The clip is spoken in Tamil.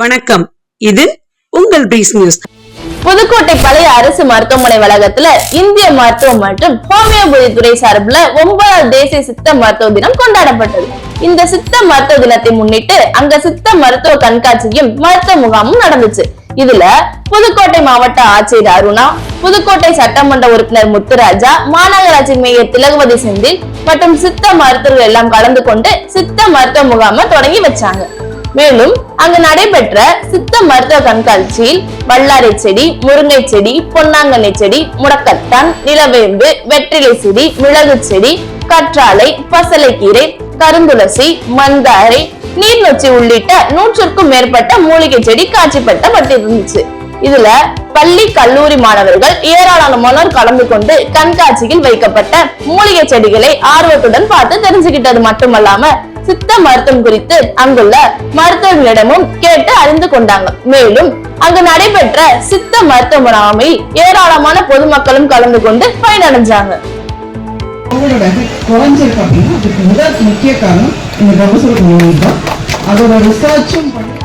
வணக்கம். இது உங்கள் பிரீஸ் நியூஸ் புதுக்கோட்டை பழைய அரசு மருத்துவமனை வளாகத்துல இந்திய மருத்துவம் மற்றும் ஹோமியோபதி துறை சார்பில் ஒன்பதாவது தேசிய சித்த மருத்துவ தினம் கொண்டாடப்பட்டது. இந்த சித்த மருத்துவ தினத்தை முன்னிட்டு அங்க சித்த மருத்துவ கண்காட்சியும் மருத்துவ முகாமும் நடந்துச்சு. இதுல புதுக்கோட்டை மாவட்ட ஆட்சியர் அருணா புதுக்கோட்டை சட்டமன்ற உறுப்பினர் முத்துராஜா மாநகராட்சி மேயர் திலகவதி செந்தில் மற்றும் சித்த மருத்துவர்கள் எல்லாம் கலந்து கொண்டு சித்த மருத்துவ முகாமை தொடங்கி வச்சாங்க. மேலும் அங்கு நடைபெற்ற சித்த மருத்துவ கண்காட்சியில் வல்லாரை செடி முருங்கை செடி பொன்னாங்கண்ணி செடி முடக்கத்தான் நிலவேம்பு வெற்றிலை செடி மிளகு செடி கற்றாழை பசலைக்கீரை கருந்துளசி மந்தாரை நீர்நொச்சி உள்ளிட்ட நூற்றுக்கும் மேற்பட்ட மூலிகை செடி காட்சிப்படுத்தப்பட்டிருந்துச்சு. இதுல பள்ளி கல்லூரி மாணவர்கள் ஏராளமானோர் கலந்து கொண்டு கண்காட்சியில் வைக்கப்பட்ட மூலிகை செடிகளை ஆர்வத்துடன் பார்த்து தெரிஞ்சுக்கிட்டது மட்டுமல்லாம சித்த மருத்துவம் குறித்து அங்குள்ள மருத்துவர்களிடமும் கேட்டு அறிந்து கொண்டாங்க. மேலும் அங்கு நடைபெற்ற சித்த மருத்துவ முகாமில் ஏராளமான பொதுமக்களும் கலந்து கொண்டு பயனடைஞ்சாங்க. அவங்களோட குறைஞ்சிருக்கு அப்படின்னா அதுக்கு முதல் முக்கிய காரணம் இந்த கபசுர குணம் தான். அதோட ரிசர்ச்சும் பண்ணி